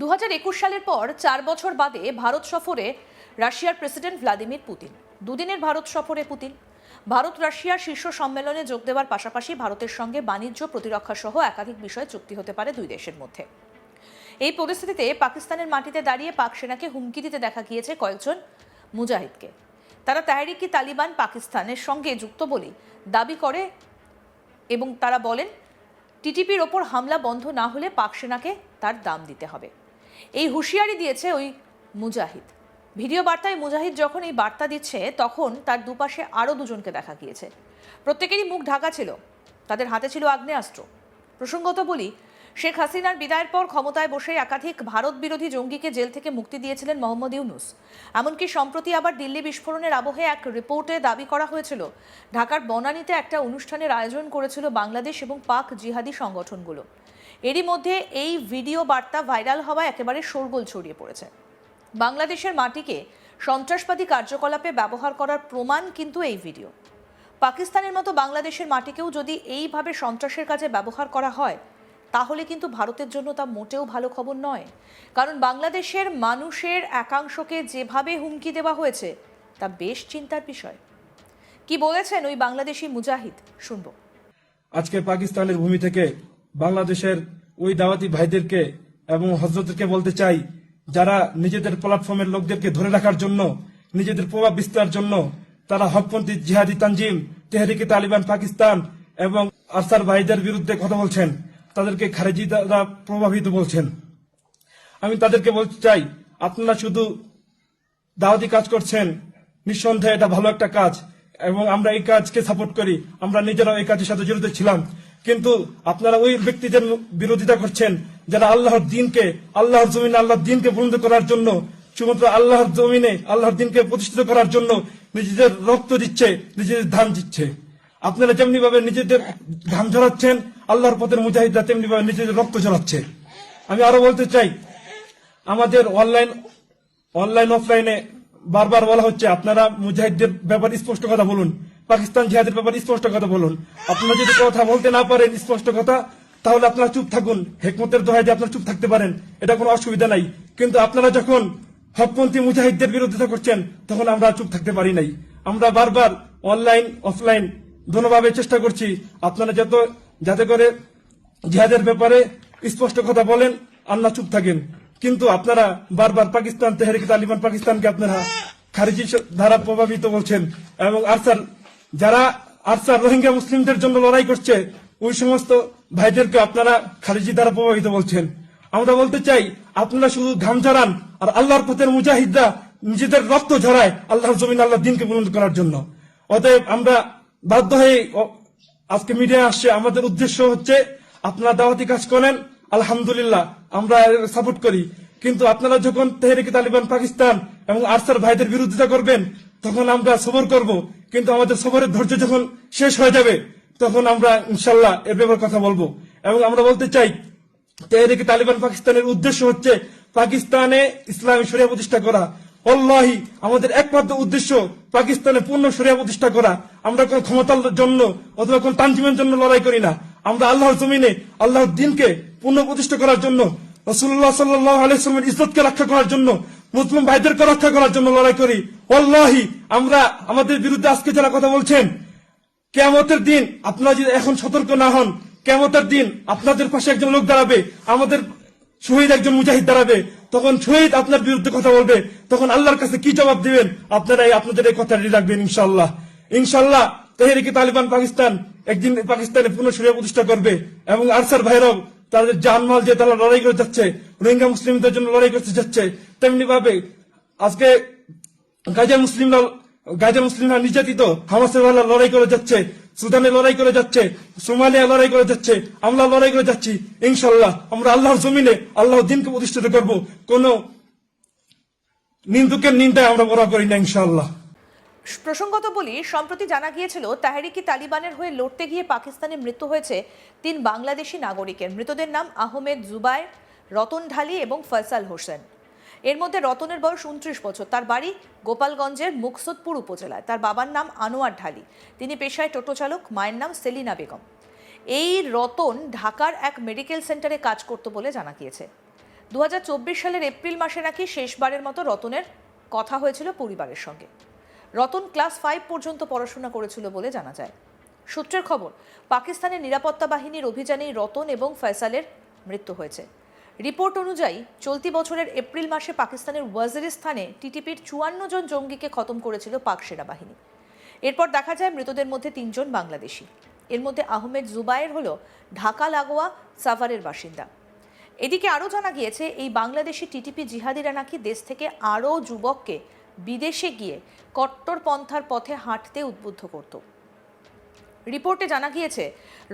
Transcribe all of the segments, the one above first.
দু হাজার একুশ সালের পর চার বছর বাদে ভারত সফরে রাশিয়ার প্রেসিডেন্ট ভ্লাদিমির পুতিন। দুদিনের ভারত সফরে পুতিন। ভারত রাশিয়ার শীর্ষ সম্মেলনে যোগ দেওয়ার পাশাপাশি ভারতের সঙ্গে বাণিজ্য প্রতিরক্ষা সহ একাধিক বিষয়ে চুক্তি হতে পারে দুই দেশের মধ্যে। এই পরিস্থিতিতে পাকিস্তানের মাটিতে দাঁড়িয়ে পাক সেনাকে হুমকি দিতে দেখা গিয়েছে কয়েকজন মুজাহিদকে। তারা তেহরিকি তালিবান পাকিস্তানের সঙ্গে যুক্ত বলেই দাবি করে এবং তারা বলেন, টিটিপির ওপর হামলা বন্ধ না হলে পাক সেনাকে তার দাম দিতে হবে। এই হুঁশিয়ারি দিয়েছে ওই মুজাহিদ। ভিডিও বার্তায় মুজাহিদ যখন এই বার্তা দিচ্ছে, তখন তার দুপাশে আরও দুজনকে দেখা গিয়েছে। প্রত্যেকেরই মুখ ঢাকা ছিল, তাদের হাতে ছিল আগ্নেয়াস্ত্র। প্রসঙ্গত বলি, শেখ হাসিনার বিদায়ের পর ক্ষমতায় বসে একাধিক ভারত বিরোধী জঙ্গিকে জেল থেকে মুক্তি দিয়েছিলেন মোহাম্মদ ইউনুস। এমনকি সম্প্রতি আবার দিল্লি বিস্ফোরণের আবহে এক রিপোর্টে দাবি করা হয়েছিল, ঢাকার বনানীতে একটা অনুষ্ঠানের আয়োজন করেছিল বাংলাদেশ এবং পাক জিহাদি সংগঠনগুলো। এরই মধ্যে এই ভিডিও বার্তা ভাইরাল হওয়ায় একেবারে শোরগোল ছড়িয়ে পড়েছে। বাংলাদেশের মাটিকে সন্ত্রাসবাদী কার্যকলাপে ব্যবহার করার প্রমাণ কিন্তু এই ভিডিও। পাকিস্তানের মতো বাংলাদেশের মাটিকেও যদি এইভাবে সন্ত্রাসের কাজে ব্যবহার করা হয়, তাহলে কিন্তু ভারতের জন্য তা মোটেও ভালো খবর নয়। কারণ বাংলাদেশের মানুষের একাংশকে যেভাবে হুমকি দেওয়া হয়েছে, তা বেশ চিন্তার বিষয়। কি বলেছেন ওই বাংলাদেশি মুজাহিদ? শুনব। আজকে পাকিস্তানের ভূমি থেকে বাংলাদেশের ওই দাওয়াতি ভাইদেরকে এবং হজরতকে বলতে চাই, যারা নিজেদের প্ল্যাটফর্মের লোকদেরকে ধরে রাখার জন্য, নিজেদের প্রভাব বিস্তার জন্য, তারা হকপন্থী জিহাদি তানজিম, তেহরিকে তালিবান পাকিস্তান এবং আরসার ভাইদের বিরুদ্ধে কথা বলছেন। তাদেরকে খারেজি দ্বারা প্রভাবিত বলছেন। আমি তাদেরকে বলতে চাই, আপনারা শুধু দাওয়াতি কাজ করছেন, নিঃসন্দেহে এটা ভালো একটা কাজ এবং আমরা এই কাজকে সাপোর্ট করি, আমরা নিজেরাও এই কাজের সাথে জড়িত ছিলাম। কিন্তু আপনারা ওই ব্যক্তিদের বিরোধিতা করছেন যারা আল্লাহর দিনকে, আল্লাহর জমিনে আল্লাহর দিনকে বুলন্দ করার জন্য, শুধুমাত্র আল্লাহর জমিনে আল্লাহর দিনকে প্রতিষ্ঠিত করার জন্য নিজেদের রক্ত দিচ্ছে, নিজেদের ধান দিচ্ছে। আপনারা যেমনি ভাবে নিজেদের ধান ঝরাচ্ছেন, আল্লাহর পথের মুজাহিদরা তেমনি ভাবে নিজেদের রক্ত ঝরাচ্ছে। আমি আরও বলতে চাই, আমাদের অনলাইন অনলাইন, অফলাইনে বারবার বলা হচ্ছে, আপনারা মুজাহিদদের ব্যাপারে স্পষ্ট কথা বলুন। পাকিস্তান জিহাদের ব্যাপারে স্পষ্ট কথা বলুন। আপনারা যদি কথা বলতে না পারেন স্পষ্ট কথা, তাহলে আপনারা চুপ থাকুন। হেকমতের দোহাই দিয়ে আপনারা চুপ থাকতে পারেন। এটা কোনো অসুবিধা নাই। কিন্তু আপনারা যখন হকপন্থী মুজাহিদদের বিরোধিতা করছেন তখন আমরা চুপ থাকতে পারি নাই। আমরা বারবার অনলাইন, অফলাইন দোনোভাবে চেষ্টা করছি। আপনারা যত, যাতে করে জিহাদের ব্যাপারে স্পষ্ট কথা বলেন আল্লাহ চুপ থাকেন। কিন্তু আপনারা বারবার পাকিস্তান, তেহরিক তালিবান পাকিস্তানকে আপনারা খারিজি ধারা প্রভাবিত বলছেন এবং আরসার যারা আরসার রোহিঙ্গা মুসলিমদের জন্য লড়াই করছে, ওই সমস্ত ভাইদেরকে আপনারা খারিজি দ্বারা প্রভাবিত বলছেন। আমরা বলতে চাই, আপনারা শুধু ঘাম ঝরান আর আল্লাহর পথের মুজাহিদরা নিজেদের রক্ত ঝরায় আল্লাহর জমিন আল্লাহ দিনকে বুলন্দ করার জন্য। অতএব আমরা বাধ্য হয়ে আজকে মিডিয়া আসছে। আমাদের উদ্দেশ্য হচ্ছে, আপনারা দাওয়াতি কাজ করেন, আলহামদুলিল্লাহ, আমরা সাপোর্ট করি। কিন্তু আপনারা যখন তেহরিক তালিবান পাকিস্তান এবং আরসার ভাইদের বিরোধিতা করবেন, তখন আমরা সবর করব। কিন্তু আমাদের সবরের ধৈর্য যখন শেষ হয়ে যাবে, তখন আমরা ইনশাল্লাহ এর ব্যাপারে কথা বলব। এবং আমরা বলতে চাই তেহরিক তালিবান পাকিস্তানের উদ্দেশ্য হচ্ছে পাকিস্তানে ইসলামী শরিয়া প্রতিষ্ঠা করা। অল্লাহি আমাদের একমাত্র উদ্দেশ্য পাকিস্তানে পূর্ণ শরিয়া প্রতিষ্ঠা করা। আমরা কোন ক্ষমতার জন্য অথবা কোন তানজিমের জন্য লড়াই করি না। আমরা আল্লাহর জমিনে, আল্লাহর দিনকে পূর্ণ প্রতিষ্ঠা করার জন্য রসুল্লাহ সাল্লাহ আলাইসলামের ইজ্জতকে রক্ষা করার জন্য মুসলিম ভাইদেরকে রক্ষা করার জন্য লড়াই করি। অল্লাহি আমরা আমাদের বিরুদ্ধে আজকে যারা কথা বলছেন কেমতের দিন আপনারা যদি এখন সতর্ক না হন কেমতের দিন আপনাদের পাশে একজন লোক দাঁড়াবে, আমাদের শহীদ একজন মুজাহিদ দাঁড়াবে, তখন শহীদ আপনার বিরুদ্ধে কথা বলবে, তখন আল্লাহর কাছে কি জবাব দিবেন? আপনারা আপনাদের এই কথাটি রাখবেন ইনশাল্লাহ ইনশাল্লাহ তেহরিকি তালিবান পাকিস্তান একদিন পাকিস্তানে পুনঃ সরিয়া প্রতিষ্ঠা করবে এবং আরসার ভাইরাও তাদের জানমাল যে তারা লড়াই করে যাচ্ছে, রোহিঙ্গা মুসলিমদের জন্য লড়াই করতে যাচ্ছে। তেমনি ভাবে আজকে গাজা মুসলিমরা গাজা মুসলিমরা নির্যাতিত, হামাসের লড়াই করে যাচ্ছে, সুদানে লড়াই করে যাচ্ছে, সোমালিয়া লড়াই করে যাচ্ছে, আমরা লড়াই করে যাচ্ছি ইনশাল্লাহ আমরা আল্লাহর জমিনে আল্লাহর দিনকে প্রতিষ্ঠিত করব। কোন নিন্দুকের নিন্দায় আমরা বড় করি না ইনশাল্লাহ প্রসঙ্গত বলি, সম্প্রতি জানা গিয়েছিল, তাহরিকি তালিবানের হয়ে লড়তে গিয়ে পাকিস্তানে মৃত্যু হয়েছে তিন বাংলাদেশি নাগরিকের। মৃতদের নাম আহমেদ জুবায়ের, রতন ঢালি এবং ফয়সাল হোসেন। এর মধ্যে রতনের বয়স উনত্রিশ বছর। তার বাড়ি গোপালগঞ্জের মুকসুদপুর উপজেলায়। তার বাবার নাম আনোয়ার ঢালি। তিনি পেশায় টোটো চালক, মায়ের নাম সেলিনা বেগম। এই রতন ঢাকার এক মেডিকেল সেন্টারে কাজ করত বলে জানা গিয়েছে। দু হাজার চব্বিশ সালের এপ্রিল মাসে নাকি শেষবারের মতো রতনের কথা হয়েছিল পরিবারের সঙ্গে। রতন ক্লাস ফাইভ পর্যন্ত পড়াশোনা করেছিল বলে জানা যায়। সূত্রের খবর, পাকিস্তানের নিরাপত্তা বাহিনীর অভিযানেই রতন এবং ফয়সালের মৃত্যু হয়েছে। রিপোর্ট অনুযায়ী চলতি বছরের এপ্রিল মাসে পাকিস্তানের ওয়াজিরিস্তানে টিটিপির চুয়ান্ন জন জঙ্গিকে খতম করেছিল পাক সেনাবাহিনী। এরপর দেখা যায় মৃতদের মধ্যে তিনজন বাংলাদেশি। এর মধ্যে আহমেদ জুবায়ের হল ঢাকা লাগোয়া সাভারের বাসিন্দা। এদিকে আরও জানা গিয়েছে, এই বাংলাদেশি টিটিপি জিহাদিরা নাকি দেশ থেকে আরও যুবককে বিদেশে গিয়ে কট্টরপন্থার পথে হাঁটতে উদ্বুদ্ধ করত। রিপোর্টে জানা গিয়েছে,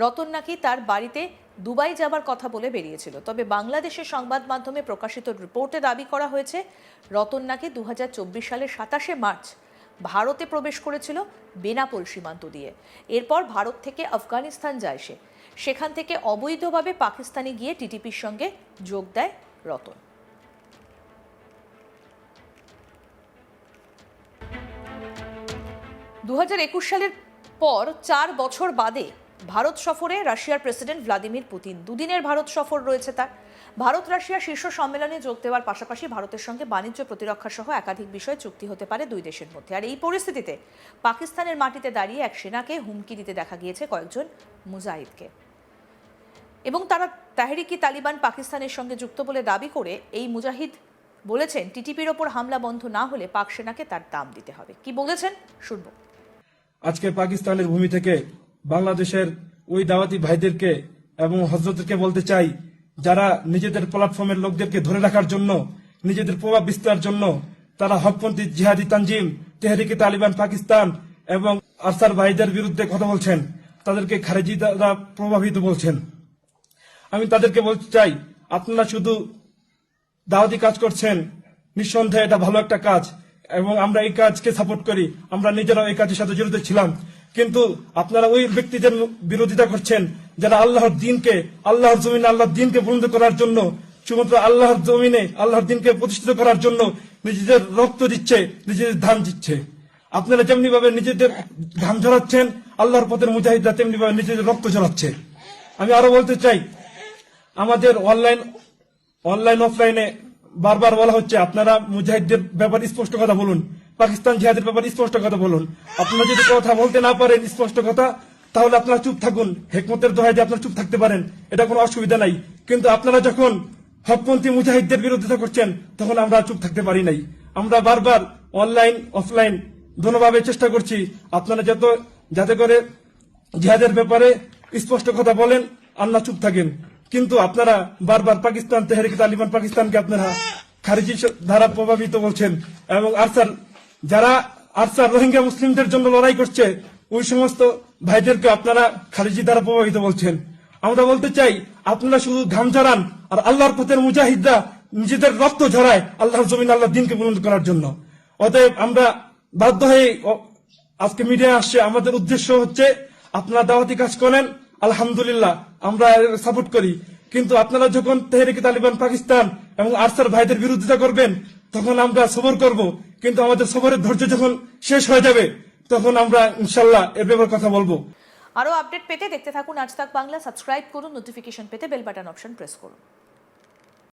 রতন নাকি তার বাড়িতে দুবাই যাবার কথা বলে বেরিয়েছিল। তবে বাংলাদেশের সংবাদ মাধ্যমে প্রকাশিত রিপোর্টে দাবি করা হয়েছে, রতন নাকি দুহাজার চব্বিশ সালের সাতাশে মার্চ ভারতে প্রবেশ করেছিল বেনাপোল সীমান্ত দিয়ে। এরপর ভারত থেকে আফগানিস্তান যায় সে। সেখান থেকে অবৈধভাবে পাকিস্তানে গিয়ে টিটিপির সঙ্গে যোগ দেয় রতন। দু হাজার একুশ সালের পর চার বছর বাদে ভারত সফরে রাশিয়ার প্রেসিডেন্ট ভ্লাদিমির পুতিন। দুদিনের ভারত সফর রয়েছে তার। ভারত রাশিয়া শীর্ষ সম্মেলনে যোগ দেওয়ার পাশাপাশি ভারতের সঙ্গে বাণিজ্য প্রতিরক্ষা সহ একাধিক বিষয়ে চুক্তি হতে পারে দুই দেশের মধ্যে। আর এই পরিস্থিতিতে পাকিস্তানের মাটিতে দাঁড়িয়ে এক সেনাকে হুমকি দিতে দেখা গিয়েছে কয়েকজন মুজাহিদকে। এবং তারা তাহরিকি তালিবান পাকিস্তানের সঙ্গে যুক্ত বলে দাবি করে এই মুজাহিদ বলেছেন, টিটিপির ওপর হামলা বন্ধ না হলে পাক সেনাকে তার দাম দিতে হবে। কি বলেছেন? শুনব। আজকে পাকিস্তানের ভূমি থেকে বাংলাদেশের ওই দাওয়াতি ভাইদেরকে এবং হজরতকে বলতে চাই, যারা নিজেদের প্ল্যাটফর্মের লোকদেরকে ধরে রাখার জন্য, নিজেদের প্রভাব বিস্তার জন্য, তারা হকপন্থী জিহাদি তানজিম, তেহরিকে তালিবান পাকিস্তান এবং আরসার ভাইদের বিরুদ্ধে কথা বলছেন। তাদেরকে খারেজি দ্বারা প্রভাবিত বলছেন। আমি তাদেরকে বলতে চাই, আপনারা শুধু দাওয়াতি কাজ করছেন, নিঃসন্দেহে এটা ভালো একটা কাজ এবং আমরা এই কাজকে সাপোর্ট করি। আমরা নিজেরাও এই কাজের সাথে জড়িত ছিলাম। কিন্তু আপনারা ওই ব্যক্তিদের বিরোধিতা করছেন যারা আল্লাহর দিনকে, আল্লাহর জমিনে আল্লাহর দিনকে বুলন্দ করার জন্য, শুধুমাত্র আল্লাহর জমিনে আল্লাহর দিনকে প্রতিষ্ঠিত করার জন্য নিজেদের রক্ত দিচ্ছে, নিজেদের ধান দিচ্ছে। আপনারা যেমনি ভাবে নিজেদের ঘাম ঝরাচ্ছেন, আল্লাহর পথের মুজাহিদরা তেমনি ভাবে নিজেদের রক্ত ঝরাচ্ছে। আমি আরও বলতে চাই, আমাদের অনলাইন অনলাইন, অফলাইনে বারবার বলা হচ্ছে, আপনারা মুজাহিদদের ব্যাপারে স্পষ্ট কথা বলুন। পাকিস্তান জিহাদের ব্যাপারে স্পষ্ট কথা বলুন। আপনারা যদি কথা বলতে না পারেন স্পষ্ট কথা, তাহলে আপনারা চুপ থাকুন। হেকমতের দোহাই দিয়ে আপনারা চুপ থাকতে পারেন। এটা কোনো অসুবিধা নাই। কিন্তু আপনারা যখন হকপন্থী মুজাহিদদের বিরোধিতা করছেন, তখন আমরা চুপ থাকতে পারি নাই। আমরা বারবার অনলাইন, অফলাইন দোনোভাবে চেষ্টা করছি। আপনারা যত, যাতে করে জিহাদের ব্যাপারে স্পষ্ট কথা বলেন, আল্লাহ চুপ থাকেন। কিন্তু আপনারা বারবার পাকিস্তান, তেহরিক তালিবান পাকিস্তানকে আপনারা খারিজি ধারা প্রভাবিত বলছেন এবং আরসার যারা আরসার রোহিঙ্গা মুসলিমদের জন্য লড়াই করছে, ওই সমস্ত ভাইদেরকে আপনারা খারিজি দ্বারা প্রভাবিত বলছেন। আমরা বলতে চাই, আপনারা শুধু ঘাম ঝরান আর আল্লাহর পথের মুজাহিদরা নিজেদের রক্ত ঝরায় আল্লাহর জমিন আল্লাহ দিনকে বুলন্দ করার জন্য। অতএব আমরা বাধ্য হয়ে আজকে মিডিয়া আসছে, আমাদের উদ্দেশ্য হচ্ছে, আপনারা দাওয়াতি কাজ করেন, আলহামদুলিল্লাহ, আমরা সাপোর্ট করি। কিন্তু আপনারা যখন তেহরিক তালিবান পাকিস্তান এবং আরসার ভাইদের বিরোধিতা করবেন, তখন আমরা সবর করব। কিন্তু আমাদের সফরের ধৈর্য যখন শেষ হয়ে যাবে, তখন আমরা ইনশাল্লাহ এর ব্যাপারে কথা বলব। আরও আপডেট পেতে দেখতে থাকুন আজ তাক বাংলা, সাবস্ক্রাইব করুন, নোটিফিকেশন পেতে বেল বাটন অপশন প্রেস করুন।